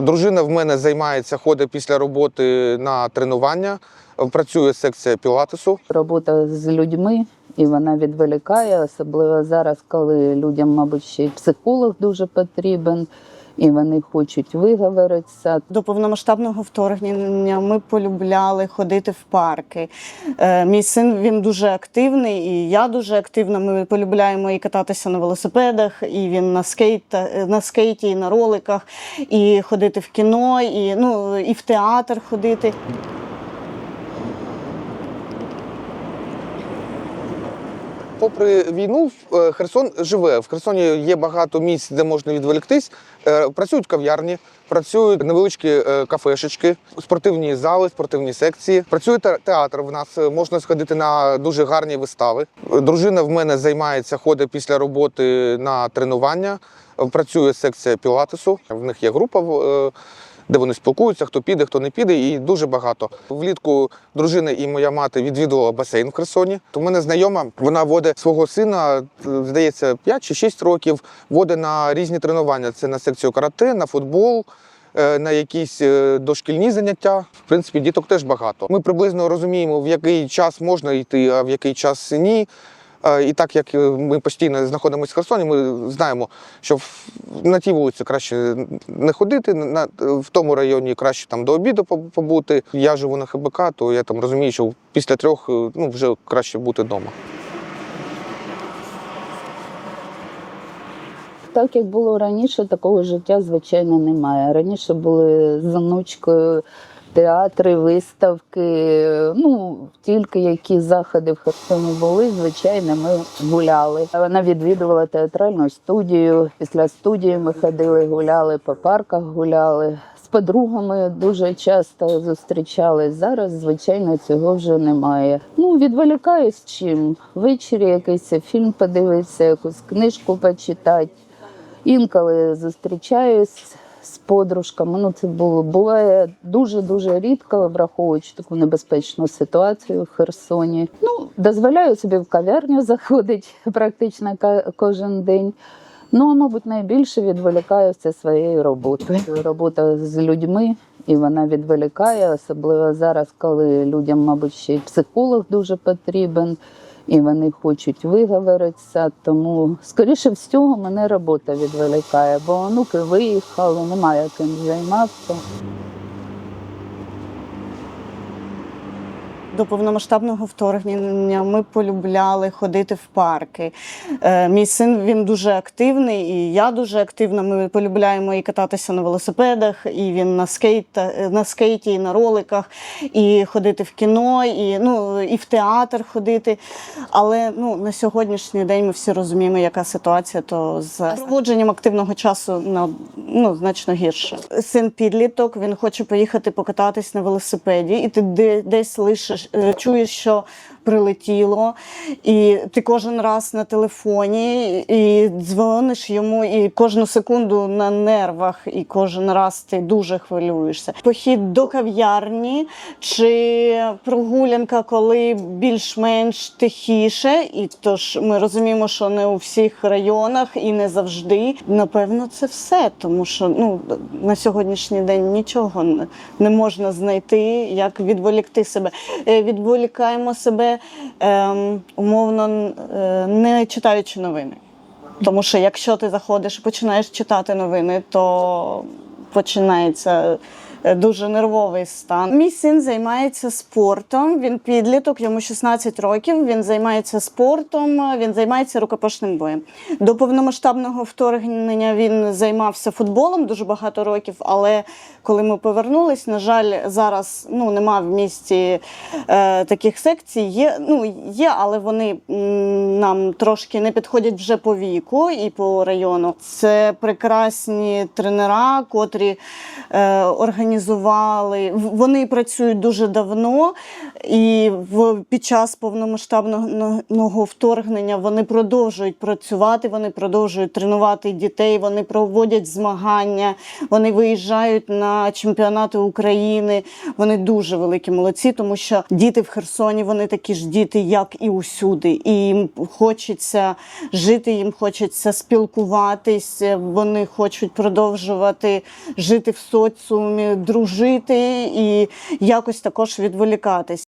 Дружина в мене займається, ходить після роботи на тренування. Працює секція пілатесу. Робота з людьми і вона відволікає, особливо зараз, коли людям, мабуть, ще й психолог дуже потрібен, і вони хочуть виговоритися. До повномасштабного вторгнення ми полюбляли ходити в парки. Е, Мій син він дуже активний, і я дуже активна. Ми полюбляємо і кататися на велосипедах, і він на скейт, на скейті, і на роликах, і ходити в кіно, і ну і в театр ходити. Попри війну, е, Херсон живе. В Херсоні є багато місць, де можна відволіктись. Е, Працюють кав'ярні, працюють невеличкі е, кафешечки, спортивні зали, спортивні секції. Працює театр. В нас можна сходити на дуже гарні вистави. Дружина в мене займається, ходить після роботи на тренування. Працює секція пілатесу. В них є група. Де вони спілкуються, хто піде, хто не піде, і дуже багато. Влітку дружина і моя мати відвідувала басейн в Херсоні. То в мене знайома, вона водить свого сина, здається, 5 чи 6 років, водить на різні тренування. Це на секцію карате, на футбол. е, На якісь е, дошкільні заняття, в принципі, діток теж багато. Ми приблизно розуміємо, в який час можна йти, а в який час ні. Е, І так як е, ми постійно знаходимося в Херсоні, ми знаємо, що на тій вулиці краще не ходити, на, в тому районі краще там до обіду побути. Я живу на ХБК, то я там розумію, що після трьох е, ну, вже краще бути вдома. Так як було раніше, такого життя, звичайно, немає. Раніше були з онучкою театри, виставки. Ну, тільки які заходи в Херсоні були, звичайно, ми гуляли. Вона відвідувала театральну студію. Після студії ми ходили, гуляли по парках, гуляли. З подругами дуже часто зустрічались. Зараз, звичайно, цього вже немає. Ну, відволікаюсь чим. Ввечері якийсь фільм подивитися, якусь книжку почитати. Інколи зустрічаюсь з подружками. Ну, це було буває дуже дуже рідко, враховуючи таку небезпечну ситуацію в Херсоні. Ну, дозволяю собі в кав'ярню заходити практично кожен день. Ну, а, мабуть, найбільше відволікаюся своєю роботою. Робота з людьми, і вона відволікає, особливо зараз, коли людям, мабуть, ще й психолог дуже потрібен, і вони хочуть виговоритися. Тому, скоріше всього, мене робота відволікає, бо онуки виїхали, немає ким займатися. До повномасштабного вторгнення ми полюбляли ходити в парки. Е, Мій син він дуже активний, і я дуже активна. Ми полюбляємо і кататися на велосипедах, і він на скейт, на скейті, і на роликах, і ходити в кіно, і ну і в театр ходити. Але ну на сьогоднішній день ми всі розуміємо, яка ситуація, то з проводженням активного часу на ну значно гірше. Син підліток, він хоче поїхати покататись на велосипеді, і ти десь лишиш, е, чуєш, що прилетіло, і ти кожен раз на телефоні, і дзвониш йому, і кожну секунду на нервах, і кожен раз ти дуже хвилюєшся. Похід до кав'ярні чи прогулянка, коли більш-менш тихіше, і тож ми розуміємо, що не у всіх районах і не завжди. Напевно, це все, тому що ну на сьогоднішній день нічого не- можна знайти, як відволікти себе. Е, Відволікаємо себе ем, умовно е, не читаючи новини. Тому що якщо ти заходиш і починаєш читати новини, то починається дуже нервовий стан. Мій син займається спортом. Він підліток, йому 16 років. Він займається спортом, він займається рукопашним боєм. До повномасштабного вторгнення він займався футболом дуже багато років. Але коли ми повернулись, на жаль, зараз ну нема в місті е, таких секцій. Є ну є, але вони нам трошки не підходять вже по віку і по району. Це прекрасні тренера, котрі е, організували. Вони працюють дуже давно, і в, під час повномасштабного вторгнення вони продовжують працювати, вони продовжують тренувати дітей, вони проводять змагання, вони виїжджають на чемпіонати України. Вони дуже великі молодці, тому що діти в Херсоні вони такі ж діти, як і усюди. І хочеться жити, їм хочеться спілкуватись. Вони хочуть продовжувати жити в соціумі, дружити і якось також відволікатись.